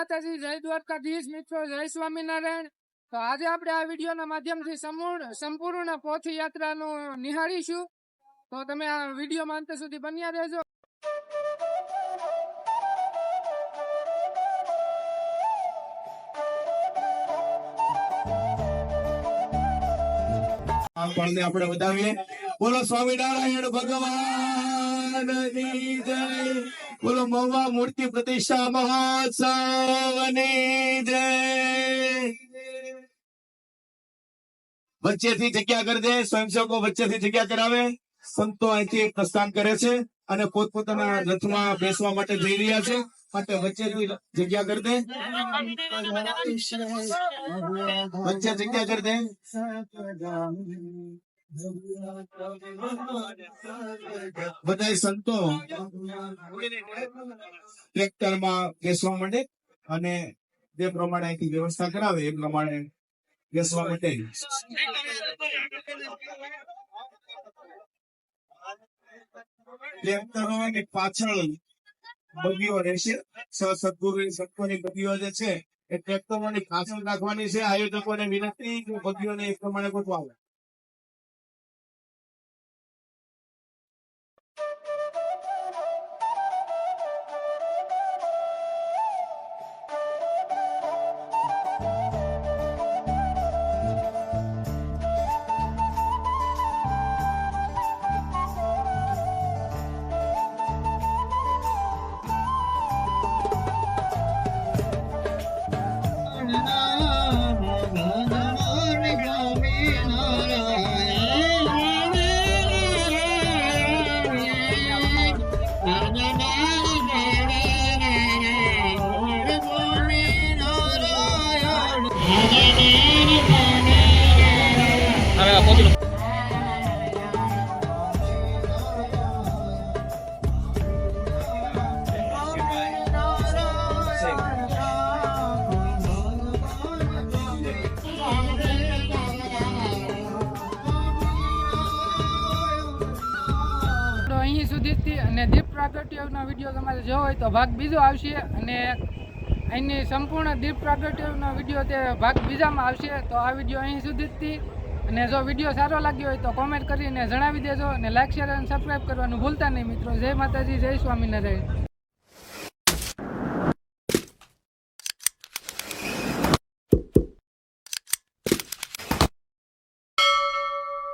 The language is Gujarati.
માતાજી, જય દ્વારકાધીશ મિત્રો, જય સ્વામિનારાયણ. તો આજે આપણે આ વિડીયોના માધ્યમથી સંપૂર્ણ પોથી યાત્રાનું નિહાળીશું. તો તમે આ વીડિયો અંત સુધી બન્યા રહેજો. આપણને આપણે વધાવીએ. બોલો સ્વામિનારાયણ ભગવાન જય. બોલો મૂર્તિ પ્રતિષ્ઠા મહોત્સવની જય. વચ્ચેથી જગ્યા કરી દે, સ્વયંસેવકો વચ્ચેથી જગ્યા કરાવે. સંતો અહીંથી પ્રસ્થાન કરે છે અને પોતપોતાના રથમાં બેસવા માટે જઈ રહ્યા છે. માટે વચ્ચેથી જગ્યા કરી દે. વચ્ચે જગ્યા કરી દે. બધા સંતો ટ્રેક્ટરમાં બેસવા માટે અને જે પ્રમાણે અહીંથી વ્યવસ્થા કરાવે એ પ્રમાણે બેસવા માટે ટ્રેક્ટરો ટ્રેક્ટરોની પાછળ બગીઓ રહેશે. સદગુરુ સંતોની બગીઓ જે છે એ ટ્રેક્ટરોની પાછળ રાખવાની છે. આયોજકોને વિનંતી બગીઓને એ પ્રમાણે ગોઠવાવે. સુધીથી અને દીપ પ્રાગટ્યનો વીડિયો તમારે જોવો હોય તો ભાગ બીજો આવશે અને અહીંની સંપૂર્ણ દીપ પ્રાગટ્યનો વીડિયો તે ભાગ બીજામાં આવશે, તો આ વીડિયો અહીં સુધી સુધીથી અને જો વીડિયો સારો લાગ્યો હોય તો કોમેન્ટ કરીને જણાવી દેજો અને લાઇક શેર અને સબસ્ક્રાઈબ કરવાનું ભૂલતા નહીં મિત્રો. જય માતાજી, જય સ્વામિનારાયણ.